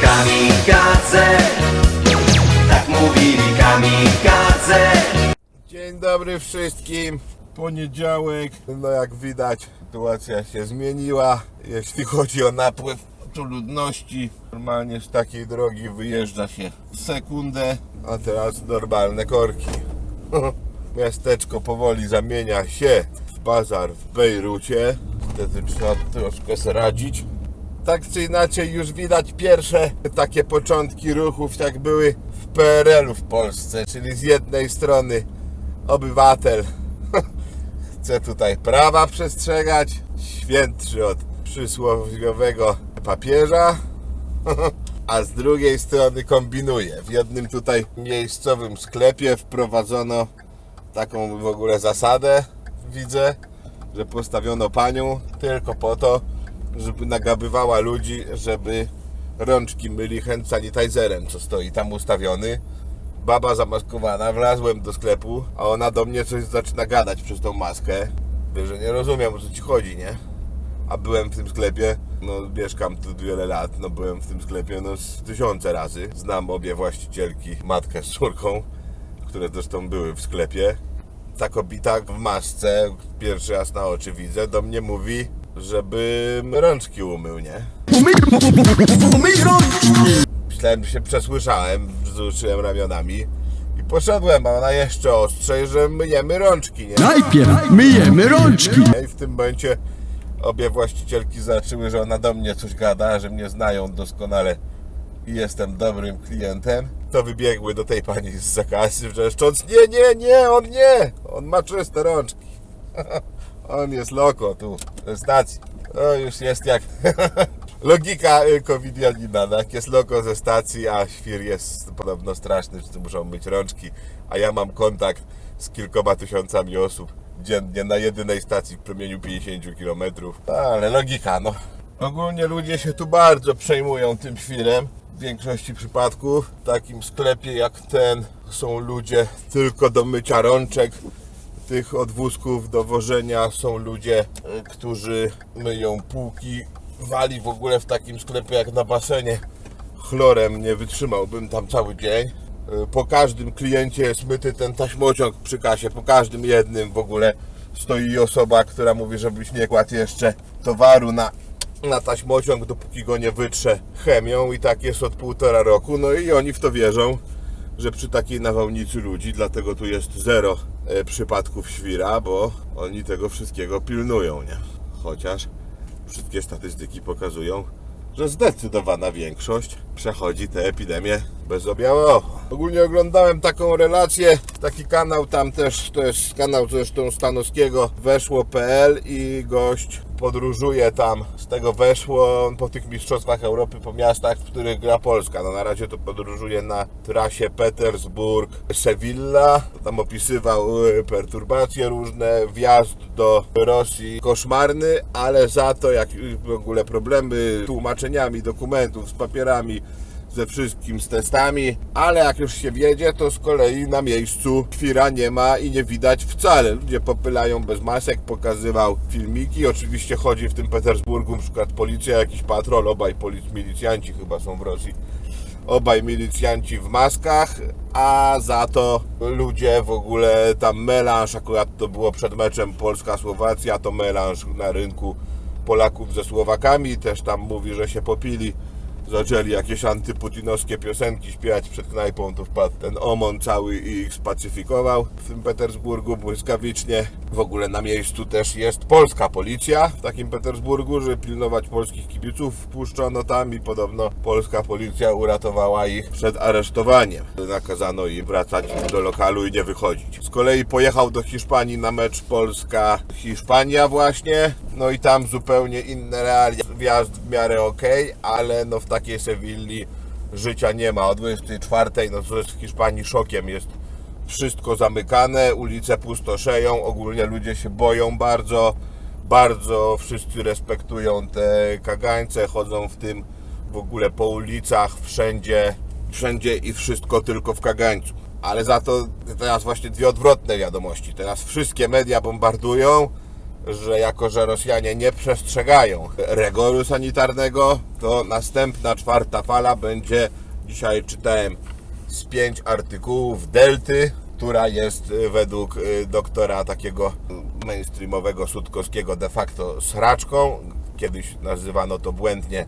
Kamikadze Tak mówili kamikadze Dzień dobry wszystkim. Poniedziałek, no jak widać, sytuacja się zmieniła, jeśli chodzi o napływ tu ludności. Normalnie z takiej drogi wyjeżdża się sekundę, a teraz normalne korki. Miasteczko powoli zamienia się w bazar w Bejrucie. Wtedy trzeba troszkę sobie radzić. Tak czy inaczej już widać pierwsze takie początki ruchów, jak były w PRL-u w Polsce, czyli z jednej strony obywatel chce tutaj prawa przestrzegać, świętszy od przysłowiowego papieża, a z drugiej strony kombinuje. W jednym tutaj miejscowym sklepie wprowadzono taką w ogóle zasadę, widzę, że postawiono panią tylko po to, żeby nagabywała ludzi, żeby rączki myli hand sanitizerem, co stoi tam ustawiony. Baba zamaskowana, wlazłem do sklepu, a ona do mnie coś zaczyna gadać przez tą maskę. Wie, że nie rozumiem o co ci chodzi, nie? A byłem w tym sklepie, no mieszkam tu wiele lat, no byłem w tym sklepie no z tysiące razy. Znam obie właścicielki, matkę z córką, które zresztą były w sklepie. Ta kobieta w masce, pierwszy raz na oczy widzę, do mnie mówi, żebym rączki umył, nie? Myślałem, że się przesłyszałem, wzruszyłem ramionami i poszedłem, a ona jeszcze ostrzej, że myjemy rączki, nie? Najpierw myjemy rączki. I w tym momencie obie właścicielki zaczęły, że ona do mnie coś gada, że mnie znają doskonale i jestem dobrym klientem. To wybiegły do tej pani z zakasy, wrzeszcząc nie, nie, nie, on nie, on ma czyste rączki. On jest loko tu, stacji. To już jest jak logika y, covidianina, jak jest loko ze stacji, a świr jest podobno straszny, że muszą być rączki, a ja mam kontakt z kilkoma tysiącami osób dziennie na jedynej stacji w promieniu 50 km. Ale logika, no. Ogólnie ludzie się tu bardzo przejmują tym świrem. W większości przypadków w takim sklepie jak ten są ludzie tylko do mycia rączek, tych odwózków do wożenia są ludzie, y, którzy myją półki. Wali w ogóle w takim sklepie jak na basenie. Chlorem nie wytrzymałbym tam cały dzień. Y, Po każdym kliencie jest myty ten taśmociąg przy kasie. Po każdym jednym w ogóle stoi osoba, która mówi, żebyś nie kładł jeszcze towaru na, na taśmociąg, dopóki go nie wytrze chemią. I tak jest od półtora roku. No i oni w to wierzą że przy takiej nawałnicy ludzi, dlatego tu jest zero e, przypadków świra, bo oni tego wszystkiego pilnują, nie? Chociaż wszystkie statystyki pokazują, że zdecydowana większość przechodzi tę epidemię bez objawowo. Ogólnie oglądałem taką relację, taki kanał tam też, to jest kanał zresztą Stanowskiego, weszło.pl i gość podróżuje tam, z tego weszło po tych mistrzostwach Europy, po miastach, w których gra Polska. No na razie to podróżuje na trasie Petersburg-Sevilla. Tam opisywał y, perturbacje różne, wjazd do Rosji koszmarny, ale za to jak w ogóle problemy z tłumaczeniami dokumentów, z papierami, ze wszystkim, z testami, ale jak już się wiedzie, to z kolei na miejscu świra nie ma i nie widać wcale. Ludzie popylają bez masek, pokazywał filmiki. Oczywiście chodzi w tym Petersburgu, przykład policja, jakiś patrol, obaj polic- milicjanci chyba są w Rosji. Obaj milicjanci w maskach, a za to ludzie w ogóle tam melanż, akurat to było przed meczem Polska-Słowacja, to melanż na rynku Polaków ze Słowakami, też tam mówi, że się popili zaczęli jakieś antyputinowskie piosenki śpiewać przed knajpą, to wpadł ten Omon cały i ich spacyfikował w tym Petersburgu błyskawicznie. W ogóle na miejscu też jest polska policja w takim Petersburgu, żeby pilnować polskich kibiców. Wpuszczono tam i podobno polska policja uratowała ich przed aresztowaniem. Nakazano im wracać do lokalu i nie wychodzić. Z kolei pojechał do Hiszpanii na mecz Polska-Hiszpania właśnie. No i tam zupełnie inne realia. Wjazd w miarę ok, ale no w takiej Sewilli życia nie ma. O 24, no to jest w Hiszpanii szokiem jest wszystko zamykane, ulice pustoszeją, ogólnie ludzie się boją bardzo, bardzo wszyscy respektują te kagańce, chodzą w tym w ogóle po ulicach, wszędzie, wszędzie i wszystko tylko w kagańcu. Ale za to teraz właśnie dwie odwrotne wiadomości. Teraz wszystkie media bombardują, że jako, że Rosjanie nie przestrzegają rygoru sanitarnego, to następna czwarta fala będzie, dzisiaj czytałem z pięć artykułów Delty, która jest y, według y, doktora takiego mainstreamowego Sutkowskiego de facto sraczką. Kiedyś nazywano to błędnie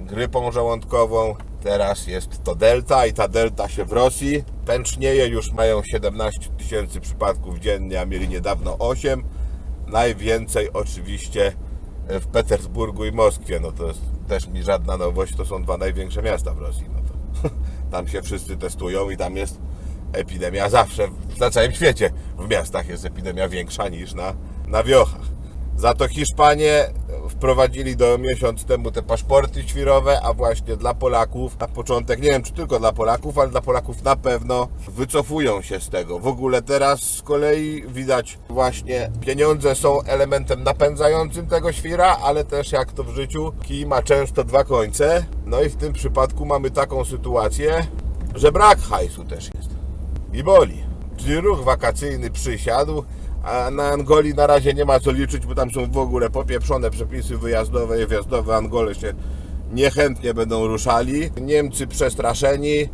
grypą żołądkową, teraz jest to delta i ta delta się w Rosji pęcznieje, już mają 17 tysięcy przypadków dziennie, a mieli niedawno 8. Najwięcej oczywiście w Petersburgu i Moskwie, no to jest też mi żadna nowość, to są dwa największe miasta w Rosji, no to tam się wszyscy testują i tam jest epidemia. Zawsze, na całym świecie w miastach jest epidemia większa niż na, na wiochach. Za to Hiszpanie wprowadzili do miesiąc temu te paszporty świrowe, a właśnie dla Polaków na początek, nie wiem czy tylko dla Polaków, ale dla Polaków na pewno wycofują się z tego. W ogóle teraz z kolei widać właśnie pieniądze są elementem napędzającym tego świra, ale też jak to w życiu, kij ma często dwa końce. No i w tym przypadku mamy taką sytuację, że brak hajsu też jest i boli. Czyli ruch wakacyjny przysiadł, a na Angolii na razie nie ma co liczyć, bo tam są w ogóle popieprzone przepisy wyjazdowe i wjazdowe. Angole się niechętnie będą ruszali. Niemcy przestraszeni.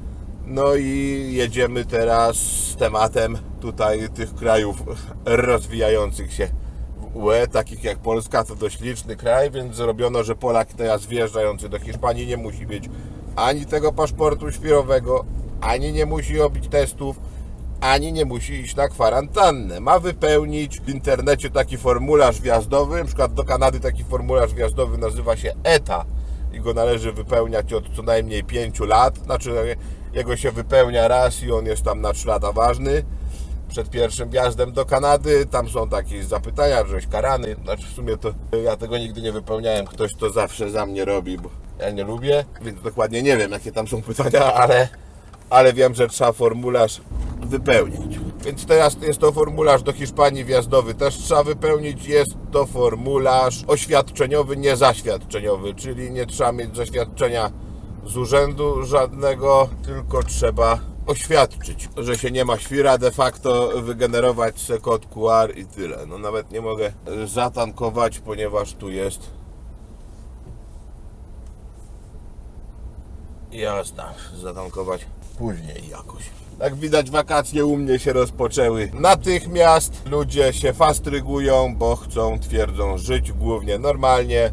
No i jedziemy teraz z tematem tutaj tych krajów rozwijających się w UE, takich jak Polska, to dość liczny kraj, więc zrobiono, że Polak teraz wjeżdżający do Hiszpanii nie musi mieć ani tego paszportu świrowego, ani nie musi robić testów, ani nie musi iść na kwarantannę. Ma wypełnić w internecie taki formularz wjazdowy, na przykład do Kanady taki formularz wjazdowy nazywa się ETA i go należy wypełniać od co najmniej 5 lat, znaczy jego się wypełnia raz i on jest tam na 3 lata ważny przed pierwszym wjazdem do Kanady. Tam są takie zapytania, żeś karany. Znaczy w sumie to ja tego nigdy nie wypełniałem. Ktoś to zawsze za mnie robi, bo ja nie lubię, więc dokładnie nie wiem, jakie tam są pytania, ale, ale wiem, że trzeba formularz wypełnić. Więc teraz jest to formularz do Hiszpanii wjazdowy, też trzeba wypełnić. Jest to formularz oświadczeniowy, nie zaświadczeniowy, czyli nie trzeba mieć zaświadczenia z urzędu żadnego, tylko trzeba oświadczyć, że się nie ma świra, de facto wygenerować se kod QR i tyle. No nawet nie mogę zatankować, ponieważ tu jest Jasne, zatankować później jakoś. Jak widać, wakacje u mnie się rozpoczęły natychmiast. Ludzie się fastrygują, bo chcą, twierdzą, żyć głównie normalnie.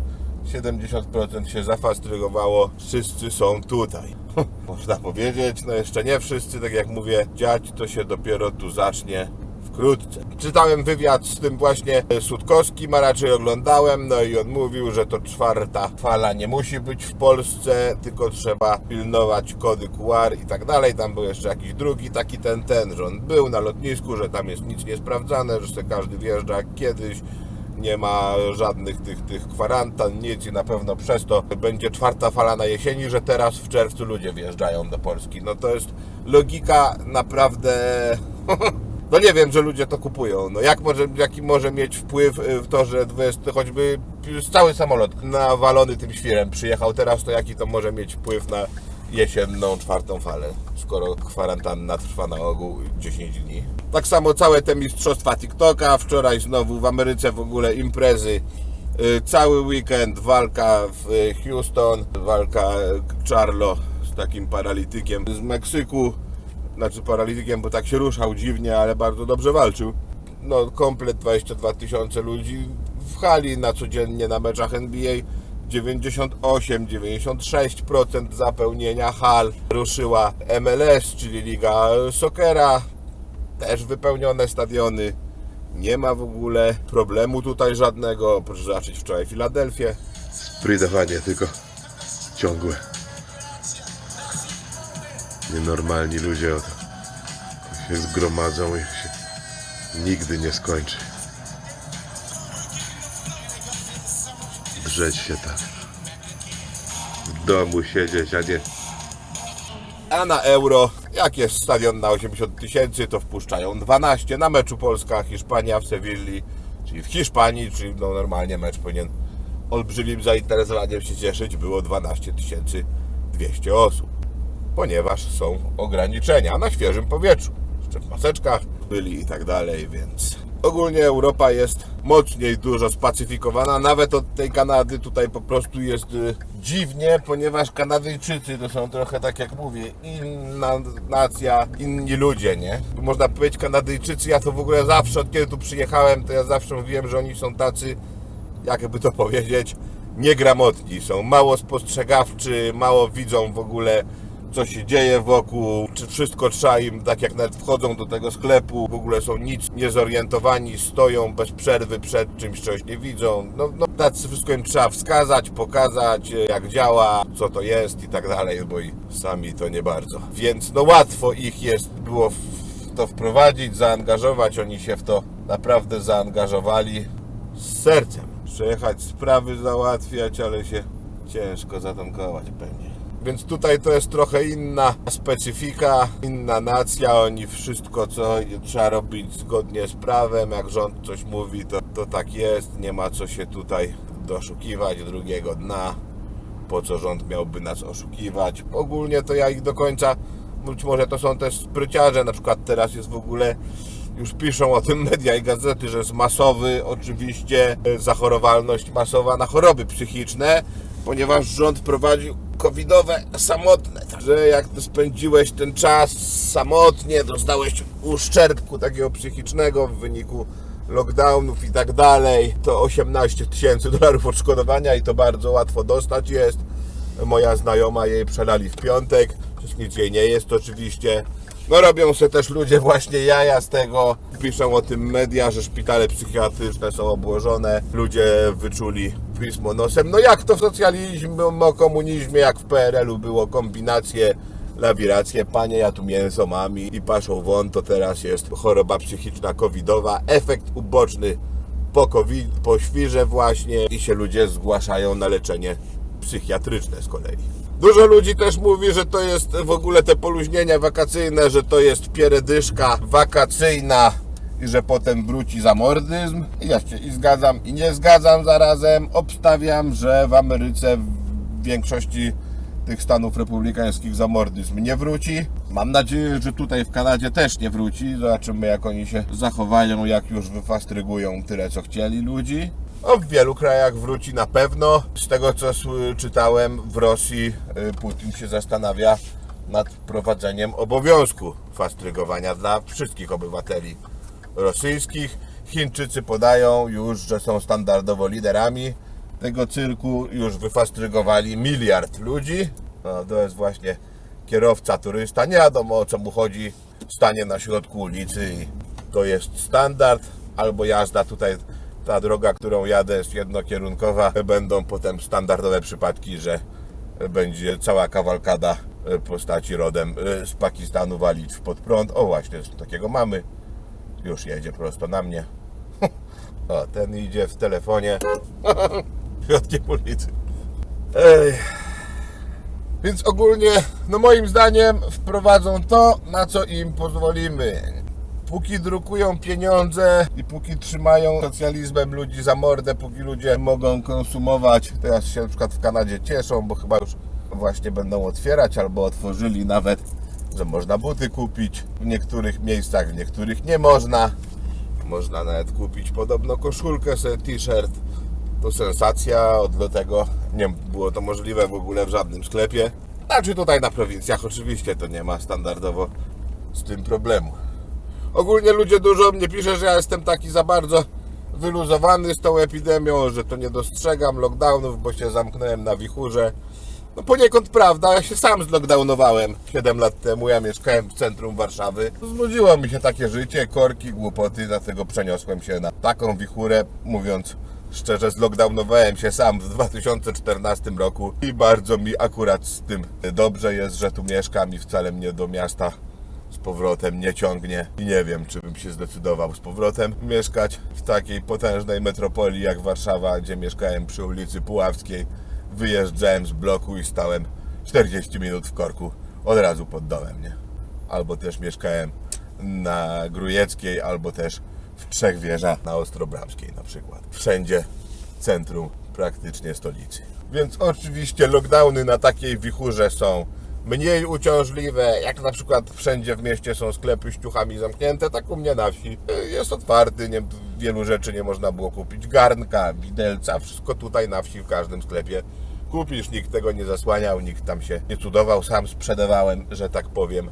70% się zafastrygowało, wszyscy są tutaj. Można powiedzieć, no jeszcze nie wszyscy, tak jak mówię, dziać to się dopiero tu zacznie wkrótce. Czytałem wywiad z tym właśnie Sutkowskim, a raczej oglądałem, no i on mówił, że to czwarta fala nie musi być w Polsce, tylko trzeba pilnować kody QR i tak dalej. Tam był jeszcze jakiś drugi taki ten, ten, że on był na lotnisku, że tam jest nic niesprawdzane, że każdy wjeżdża jak kiedyś. Nie ma żadnych tych, tych kwarantan, nic i na pewno przez to będzie czwarta fala na jesieni, że teraz w czerwcu ludzie wjeżdżają do Polski. No to jest logika naprawdę No nie wiem, że ludzie to kupują. No jak może, jaki może mieć wpływ y, w to, że 20, choćby cały samolot nawalony tym świrem przyjechał teraz, to jaki to może mieć wpływ na jesienną czwartą falę, skoro kwarantanna trwa na ogół 10 dni. Tak samo całe te mistrzostwa TikToka, wczoraj znowu w Ameryce w ogóle imprezy, y, cały weekend walka w Houston, walka Charlo z takim paralitykiem z Meksyku, znaczy paralitykiem, bo tak się ruszał dziwnie, ale bardzo dobrze walczył. No, komplet 22 tysiące ludzi w hali na codziennie na meczach NBA. 98-96% zapełnienia hal ruszyła MLS, czyli Liga Sokera. Też wypełnione stadiony. Nie ma w ogóle problemu tutaj żadnego. Proszę zobaczyć wczoraj Filadelfię. Sprydowanie tylko ciągłe nienormalni ludzie o to się zgromadzą i się nigdy nie skończy. Drzeć się tak. W domu siedzieć, a nie... A na euro, jak jest stadion na 80 tysięcy, to wpuszczają 12 na meczu Polska-Hiszpania w Sewilli, czyli w Hiszpanii, czyli no normalnie mecz powinien olbrzymim zainteresowaniem się cieszyć, było 12 200 osób ponieważ są ograniczenia na świeżym powietrzu. Jeszcze w maseczkach byli i tak dalej, więc Ogólnie Europa jest mocniej dużo spacyfikowana, nawet od tej Kanady tutaj po prostu jest y, dziwnie, ponieważ Kanadyjczycy to są trochę tak jak mówię, inna nacja, inni ludzie, nie? Można powiedzieć Kanadyjczycy, ja to w ogóle zawsze, od kiedy tu przyjechałem, to ja zawsze mówiłem, że oni są tacy, jakby to powiedzieć, niegramotni, są mało spostrzegawczy, mało widzą w ogóle co się dzieje wokół, czy wszystko trzeba im, tak jak nawet wchodzą do tego sklepu, w ogóle są nic niezorientowani, stoją bez przerwy przed czymś, czegoś nie widzą. No, no tacy wszystko im trzeba wskazać, pokazać, jak działa, co to jest i tak dalej, bo i sami to nie bardzo. Więc no łatwo ich jest było w to wprowadzić, zaangażować, oni się w to naprawdę zaangażowali z sercem. Przejechać sprawy załatwiać, ale się ciężko zatankować pewnie. Więc tutaj to jest trochę inna specyfika, inna nacja. Oni wszystko, co trzeba robić zgodnie z prawem. Jak rząd coś mówi, to, to tak jest. Nie ma co się tutaj doszukiwać drugiego dna. Po co rząd miałby nas oszukiwać? Ogólnie to ja ich do końca, być może to są też spryciarze. Na przykład teraz jest w ogóle już piszą o tym media i gazety, że jest masowy oczywiście e, zachorowalność masowa na choroby psychiczne, ponieważ rząd prowadził covidowe samotne. Że jak ty spędziłeś ten czas samotnie, dostałeś uszczerbku takiego psychicznego w wyniku lockdownów i tak dalej, to 18 tysięcy dolarów odszkodowania i to bardzo łatwo dostać jest. Moja znajoma jej przelali w piątek, przecież nic jej nie jest oczywiście. No robią się też ludzie właśnie jaja z tego. Piszą o tym media, że szpitale psychiatryczne są obłożone. Ludzie wyczuli pismo nosem. No jak to w socjalizmie, o komunizmie, jak w PRL-u było kombinacje, lawiracje. Panie, ja tu mięso mam i i paszą won, to teraz jest choroba psychiczna covidowa. Efekt uboczny po COVID, po świrze właśnie i się ludzie zgłaszają na leczenie psychiatryczne z kolei. Dużo ludzi też mówi, że to jest w ogóle te poluźnienia wakacyjne, że to jest pieredyszka wakacyjna i że potem wróci zamordyzm. I ja się i zgadzam i nie zgadzam zarazem. Obstawiam, że w Ameryce w większości tych stanów republikańskich zamordyzm nie wróci. Mam nadzieję, że tutaj w Kanadzie też nie wróci. Zobaczymy jak oni się zachowają, jak już wyfastrygują tyle co chcieli ludzi. No, w wielu krajach wróci na pewno. Z tego co czytałem, w Rosji y, Putin się zastanawia nad wprowadzeniem obowiązku fastrygowania dla wszystkich obywateli rosyjskich. Chińczycy podają już, że są standardowo liderami tego cyrku. Już wyfastrygowali miliard ludzi. No, to jest właśnie kierowca, turysta. Nie wiadomo o co mu chodzi. Stanie na środku ulicy i to jest standard. Albo jazda tutaj, ta droga, którą jadę jest jednokierunkowa. Będą potem standardowe przypadki, że będzie cała kawalkada postaci rodem e, z Pakistanu walić w pod prąd. O właśnie, takiego mamy. Już jedzie prosto na mnie. Ten idzie w telefonie. Środkiem ulicy. Ej. Więc ogólnie, no moim zdaniem, wprowadzą to, na co im pozwolimy. Póki drukują pieniądze i póki trzymają socjalizmem ludzi za mordę, póki ludzie mogą konsumować, teraz się na przykład w Kanadzie cieszą, bo chyba już właśnie będą otwierać albo otworzyli nawet, że można buty kupić w niektórych miejscach, w niektórych nie można. Można nawet kupić podobno koszulkę, t-shirt. To sensacja, od dlatego nie było to możliwe w ogóle w żadnym sklepie. Znaczy tutaj na prowincjach oczywiście to nie ma standardowo z tym problemu. Ogólnie ludzie dużo mnie pisze, że ja jestem taki za bardzo wyluzowany z tą epidemią, że to nie dostrzegam lockdownów, bo się zamknąłem na wichurze. No poniekąd prawda, ja się sam zlockdownowałem 7 lat temu, ja mieszkałem w centrum Warszawy. Znudziło mi się takie życie, korki, głupoty, dlatego przeniosłem się na taką wichurę, mówiąc szczerze, zlockdownowałem się sam w 2014 roku i bardzo mi akurat z tym dobrze jest, że tu mieszkam i wcale mnie do miasta z powrotem nie ciągnie i nie wiem, czy bym się zdecydował z powrotem mieszkać w takiej potężnej metropolii jak Warszawa, gdzie mieszkałem przy ulicy Puławskiej. Wyjeżdżałem z bloku i stałem 40 minut w korku od razu pod domem, nie? Albo też mieszkałem na Grujeckiej, albo też w Trzech Wieżach na Ostrobramskiej na przykład. Wszędzie centrum praktycznie stolicy. Więc oczywiście lockdowny na takiej wichurze są mniej uciążliwe, jak na przykład wszędzie w mieście są sklepy z ciuchami zamknięte, tak u mnie na wsi jest otwarty, nie, wielu rzeczy nie można było kupić, garnka, widelca, wszystko tutaj na wsi w każdym sklepie kupisz, nikt tego nie zasłaniał, nikt tam się nie cudował, sam sprzedawałem, że tak powiem,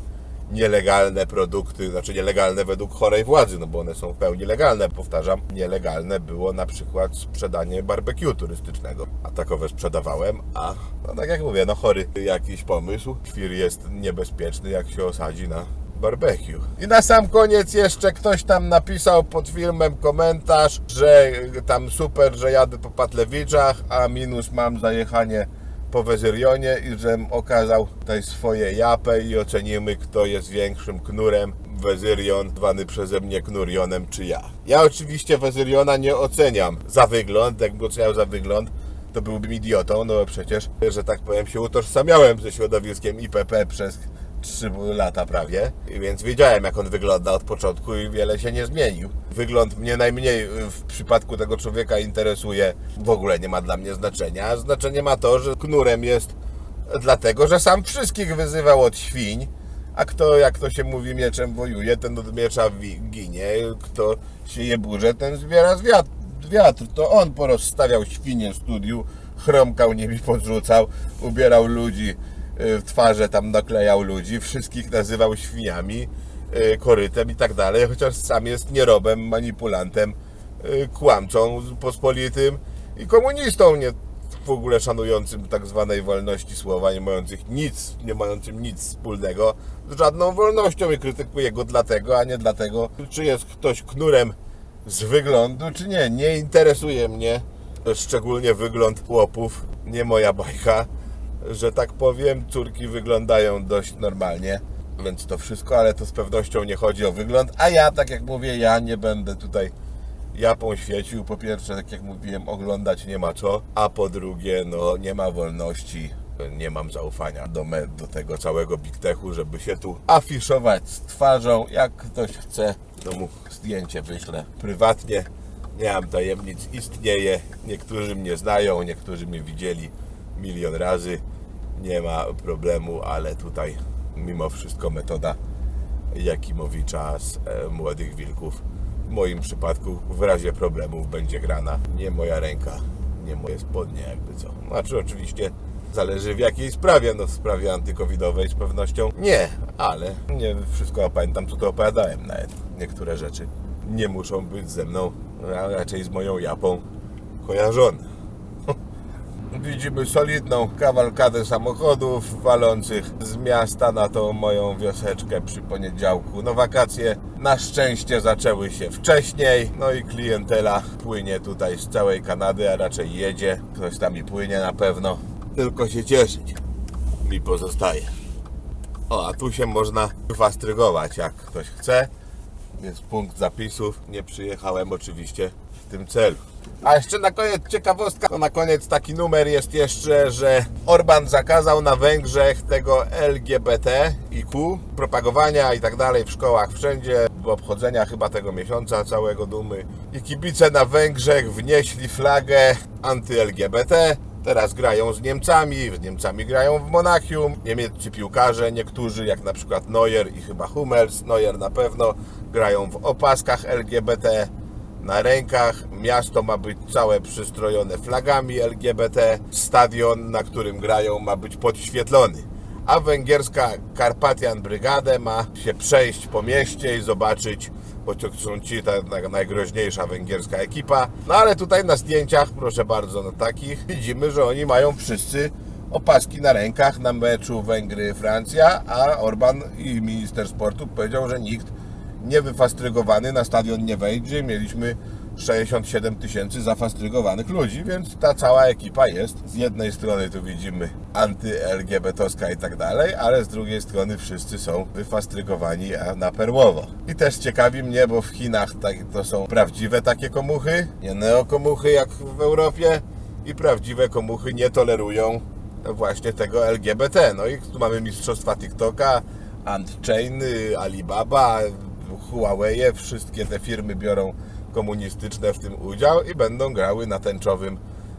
nielegalne produkty, znaczy nielegalne według chorej władzy, no bo one są w pełni legalne, powtarzam, nielegalne było na przykład sprzedanie barbecue turystycznego, a takowe sprzedawałem, a no tak jak mówię, no chory jakiś pomysł, świr jest niebezpieczny jak się osadzi na barbecue. I na sam koniec jeszcze ktoś tam napisał pod filmem komentarz, że tam super, że jadę po Patlewiczach, a minus mam zajechanie po Wezyrionie i żem okazał tutaj swoje japę i ocenimy, kto jest większym knurem. Wezyrion, zwany przeze mnie knurionem, czy ja. Ja oczywiście Wezyriona nie oceniam za wygląd, jakby oceniał za wygląd, to byłbym idiotą, no przecież, że tak powiem, się utożsamiałem ze środowiskiem IPP przez 3 lata prawie, więc wiedziałem jak on wygląda od początku i wiele się nie zmienił. Wygląd mnie najmniej w przypadku tego człowieka interesuje, w ogóle nie ma dla mnie znaczenia. Znaczenie ma to, że knurem jest dlatego, że sam wszystkich wyzywał od świń, a kto, jak to się mówi, mieczem wojuje, ten od miecza ginie, kto się je burze, ten zbiera wiatr, wiatr. To on porozstawiał świnie w studiu, chromkał nimi podrzucał, ubierał ludzi w twarze, tam naklejał ludzi, wszystkich nazywał świniami, y, korytem i tak dalej, chociaż sam jest nierobem, manipulantem, y, kłamcą pospolitym i komunistą, nie w ogóle szanującym tak zwanej wolności słowa, nie mających nic, nie mającym nic wspólnego z żadną wolnością i krytykuję go dlatego, a nie dlatego, czy jest ktoś knurem z wyglądu, czy nie. Nie interesuje mnie szczególnie wygląd chłopów, nie moja bajka, że tak powiem, córki wyglądają dość normalnie, więc to wszystko, ale to z pewnością nie chodzi o wygląd, a ja, tak jak mówię, ja nie będę tutaj japą świecił. Po pierwsze, tak jak mówiłem, oglądać nie ma co, a po drugie, no nie ma wolności, nie mam zaufania do, me, do tego całego Big Techu, żeby się tu afiszować z twarzą. Jak ktoś chce, to mu zdjęcie wyślę prywatnie. Nie mam tajemnic, istnieje. Niektórzy mnie znają, niektórzy mnie widzieli milion razy. Nie ma problemu, ale tutaj mimo wszystko metoda Jakimowicza z e, Młodych Wilków w moim przypadku w razie problemów będzie grana nie moja ręka, nie moje spodnie jakby co. Znaczy oczywiście zależy w jakiej sprawie, no w sprawie antykowidowej z pewnością nie, ale nie wszystko pamiętam co to opowiadałem nawet. Niektóre rzeczy nie muszą być ze mną, a raczej z moją japą kojarzone. Widzimy solidną kawalkadę samochodów walących z miasta na tą moją wioseczkę przy poniedziałku. No wakacje na szczęście zaczęły się wcześniej, no i klientela płynie tutaj z całej Kanady, a raczej jedzie. Ktoś tam i płynie na pewno. Tylko się cieszyć mi pozostaje. O, a tu się można wastrygować jak ktoś chce. Jest punkt zapisów. Nie przyjechałem oczywiście w tym celu. A jeszcze na koniec ciekawostka, to na koniec taki numer jest jeszcze, że Orban zakazał na Węgrzech tego LGBT i Q, propagowania i tak dalej w szkołach wszędzie, obchodzenia chyba tego miesiąca całego dumy. I kibice na Węgrzech wnieśli flagę anty-LGBT. Teraz grają z Niemcami, z Niemcami grają w Monachium. Niemieccy piłkarze, niektórzy jak na przykład Neuer i chyba Hummels, Neuer na pewno, grają w opaskach LGBT na rękach. Miasto ma być całe przystrojone flagami LGBT. Stadion, na którym grają, ma być podświetlony. A węgierska Carpathian Brygade ma się przejść po mieście i zobaczyć, bo to są ci ta ta najgroźniejsza węgierska ekipa. No ale tutaj na zdjęciach, proszę bardzo, na takich widzimy, że oni mają wszyscy opaski na rękach na meczu Węgry-Francja, a Orban i minister sportu powiedział, że nikt niewyfastrygowany na stadion nie wejdzie. Mieliśmy 67 tysięcy zafastrygowanych ludzi, więc ta cała ekipa jest. Z jednej strony tu widzimy anty-LGBT i tak dalej, ale z drugiej strony wszyscy są wyfastrygowani na perłowo. I też ciekawi mnie, bo w Chinach tak, to są prawdziwe takie komuchy, nie neokomuchy jak w Europie i prawdziwe komuchy nie tolerują właśnie tego LGBT. No i tu mamy mistrzostwa TikToka, Antchain, Alibaba, Huawei, wszystkie te firmy biorą komunistyczne w tym udział i będą grały na tęczowym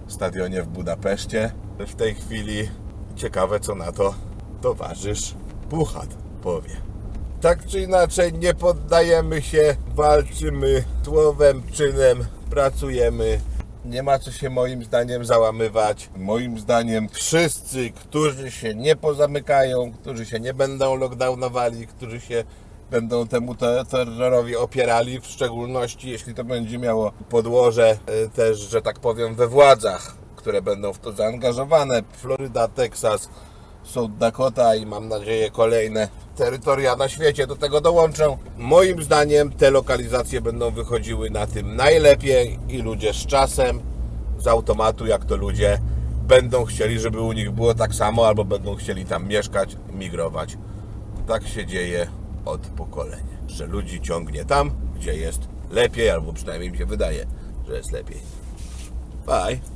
stadionie w Budapeszcie. W tej chwili ciekawe co na to towarzysz Puchat powie. Tak czy inaczej nie poddajemy się, walczymy słowem, czynem, pracujemy. Nie ma co się moim zdaniem załamywać. Moim zdaniem wszyscy, którzy się nie pozamykają, którzy się nie będą lockdownowali, którzy się będą temu te- terrorowi opierali, w szczególności jeśli to będzie miało podłoże e, też, że tak powiem, we władzach, które będą w to zaangażowane. Floryda, Teksas, South Dakota i mam nadzieję kolejne terytoria na świecie do tego dołączą. Moim zdaniem te lokalizacje będą wychodziły na tym najlepiej i ludzie z czasem, z automatu, jak to ludzie będą chcieli, żeby u nich było tak samo, albo będą chcieli tam mieszkać, migrować. Tak się dzieje od pokolenia, że ludzi ciągnie tam, gdzie jest lepiej, albo przynajmniej mi się wydaje, że jest lepiej. Bye.